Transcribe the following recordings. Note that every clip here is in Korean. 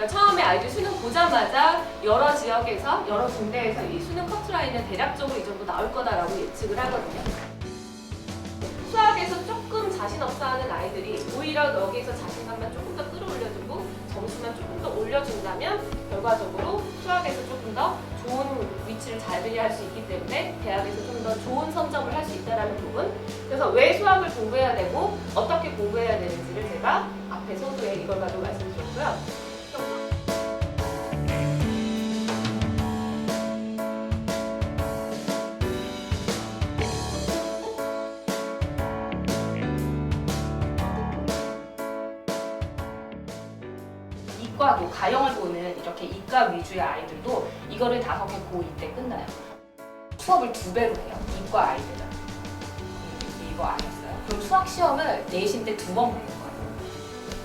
그러니까 처음에 아이들 수능 보자마자 여러 지역에서 여러 군데에서 이 수능 커트라인은 대략적으로 이 정도 나올 거다라고 예측을 하거든요. 수학에서 조금 자신 없어 하는 아이들이 오히려 여기서 자신감만 조금 더 끌어올려주고 점수만 조금 더 올려준다면 결과적으로 수학에서 조금 더 좋은 위치를 잘 들려할 수 있기 때문에 대학에서 좀 더 좋은 성적을 할 수 있다는 부분 그래서 왜 수학을 공부해야 되고 어떻게 공부해야 되는지를 제가 앞에 소수에 이걸 가지고 말씀드렸고요. 이과도 가형을 보는 이렇게 이과 위주의 아이들도 이거를 다섯 개 고2 때 끝나요. 수업을 두 배로 해요. 이과 아이들은. 음, 이거 아니었어요? 그럼 수학 시험을 내신 때 두 번 보는 거예요.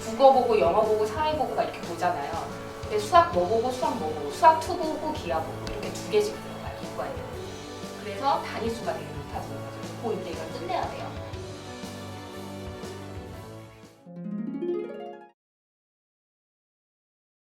국어 보고 영어 보고 사회 보고가 이렇게 보잖아요. 근데 수학 뭐 보고 수학 뭐 보고 수학 투 보고 기하 보고 이렇게 두 개씩 들어가요. 이과 애들은. 그래서 단위수가 되게 높아지는 거죠. 고2 때 이걸 끝내야 돼요.